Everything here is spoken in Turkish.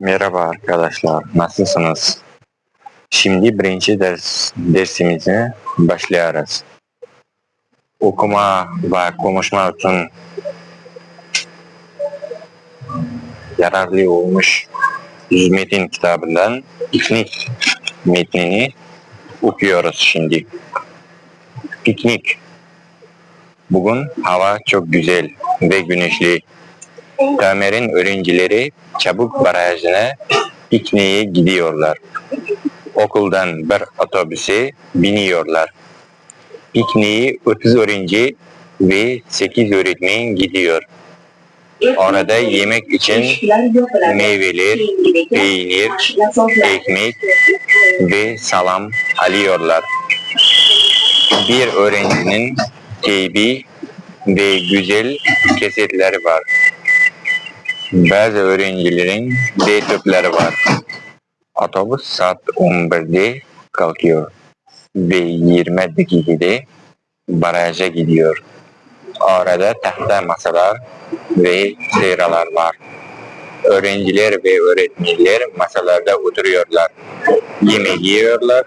Merhaba arkadaşlar, nasılsınız? Şimdi birinci ders, dersimize başlıyoruz. Okuma ve konuşma için yararlı olmuş yüz metin kitabından piknik metnini okuyoruz şimdi. Piknik. Bugün hava çok güzel ve güneşli. Tamer'in öğrencileri çabuk barajına pikniğe gidiyorlar. Okuldan bir otobüse biniyorlar. Pikniğe 30 öğrenci ve 8 öğretmen gidiyor. Orada yemek için meyveler, peynir, ekmek ve salam alıyorlar. Bir öğrencinin teybi ve güzel kesetleri var. Bazı öğrencilerin laptopları var. Otobüs saat 11'de kalkıyor ve 20 dakikada baraja gidiyor. Orada tahta masalar ve seyralar var. Öğrenciler ve öğretmenler masalarda oturuyorlar. Yemek yiyorlar